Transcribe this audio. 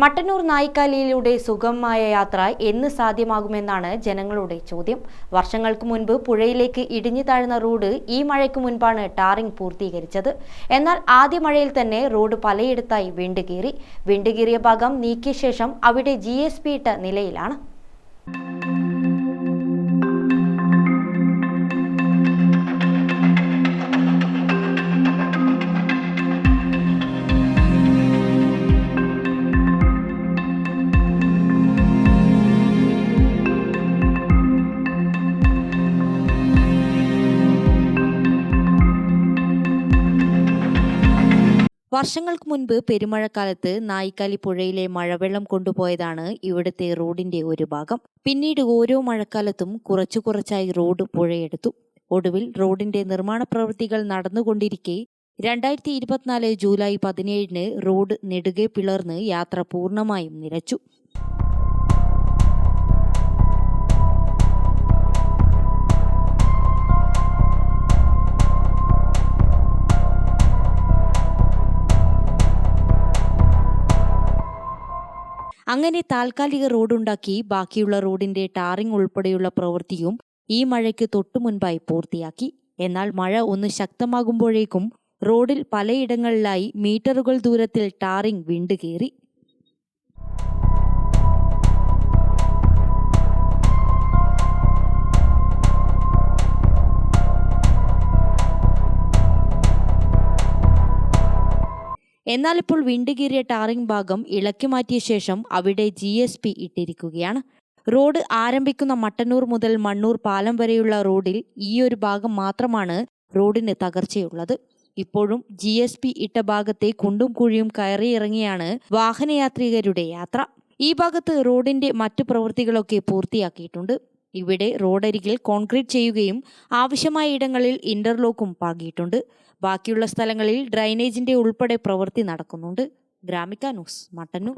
മട്ടന്നൂർ നായിക്കാലിയിലൂടെ സുഗമമായ യാത്ര എന്ന് സാധ്യമാകുമെന്നാണ് ജനങ്ങളുടെ ചോദ്യം. വർഷങ്ങൾക്ക് മുൻപ് പുഴയിലേക്ക് ഇടിഞ്ഞു താഴ്ന്ന റോഡ് ഈ മഴയ്ക്ക് മുൻപാണ് ടാറിംഗ് പൂർത്തീകരിച്ചത്. എന്നാൽ ആദ്യ മഴയിൽ തന്നെ റോഡ് പലയിടത്തായി വിണ്ടുകീറി. വിണ്ടുകീറിയ ഭാഗം നീക്കിയ ശേഷം അവിടെ ജി ഇട്ട നിലയിലാണ്. വർഷങ്ങൾക്ക് മുൻപ് പെരുമഴക്കാലത്ത് നായിക്കാലി പുഴയിലെ മഴവെള്ളം കൊണ്ടുപോയതാണ് ഇവിടുത്തെ റോഡിന്റെ ഒരു ഭാഗം. പിന്നീട് ഓരോ മഴക്കാലത്തും കുറച്ചു കുറച്ചായി റോഡ് പുഴയെടുത്തു. ഒടുവിൽ റോഡിന്റെ നിർമ്മാണ പ്രവൃത്തികൾ നടന്നുകൊണ്ടിരിക്കെ രണ്ടായിരത്തി ഇരുപത്തിനാല് ജൂലൈ പതിനേഴിന് റോഡ് നെടുകെ പിളർന്ന് യാത്ര പൂർണമായും നിലച്ചു. അങ്ങനെ താൽക്കാലിക റോഡുണ്ടാക്കി ബാക്കിയുള്ള റോഡിന്റെ ടാറിംഗ് ഉൾപ്പെടെയുള്ള പ്രവൃത്തിയും ഈ മഴയ്ക്ക് തൊട്ടു മുൻപായി പൂർത്തിയാക്കി. എന്നാൽ മഴ ഒന്ന് ശക്തമാകുമ്പോഴേക്കും റോഡിൽ പലയിടങ്ങളിലായി മീറ്ററുകൾ ദൂരത്തിൽ ടാറിംഗ് വിണ്ടുകീറി എന്നാൽ ഇപ്പോൾ വിണ്ടുകീറിയ ടാറിംഗ് ഭാഗം ഇളക്കി മാറ്റിയ ശേഷം അവിടെ ജി എസ് പി ഇട്ടിരിക്കുകയാണ്. റോഡ് ആരംഭിക്കുന്ന മട്ടന്നൂർ മുതൽ മണ്ണൂർ പാലം വരെയുള്ള റോഡിൽ ഈ ഒരു ഭാഗം മാത്രമാണ് റോഡിന് തകർച്ചയുള്ളത്. ഇപ്പോഴും ജി എസ് പി ഇട്ട ഭാഗത്തെ കുണ്ടും കുഴിയും കയറിയിറങ്ങിയാണ് വാഹനയാത്രികരുടെ യാത്ര. ഈ ഭാഗത്ത് റോഡിന്റെ മറ്റു പ്രവൃത്തികളൊക്കെ പൂർത്തിയാക്കിയിട്ടുണ്ട്. ഇവിടെ റോഡരികിൽ കോൺക്രീറ്റ് ചെയ്യുകയും ആവശ്യമായ ഇടങ്ങളിൽ ഇന്റർലോക്കും പാകിയിട്ടുണ്ട്. ബാക്കിയുള്ള സ്ഥലങ്ങളിൽ ഡ്രൈനേജിന്റെ ഉൾപ്പെടെ പ്രവൃത്തി നടക്കുന്നുണ്ട്. ഗ്രാമിക ന്യൂസ് മട്ടന്നൂർ.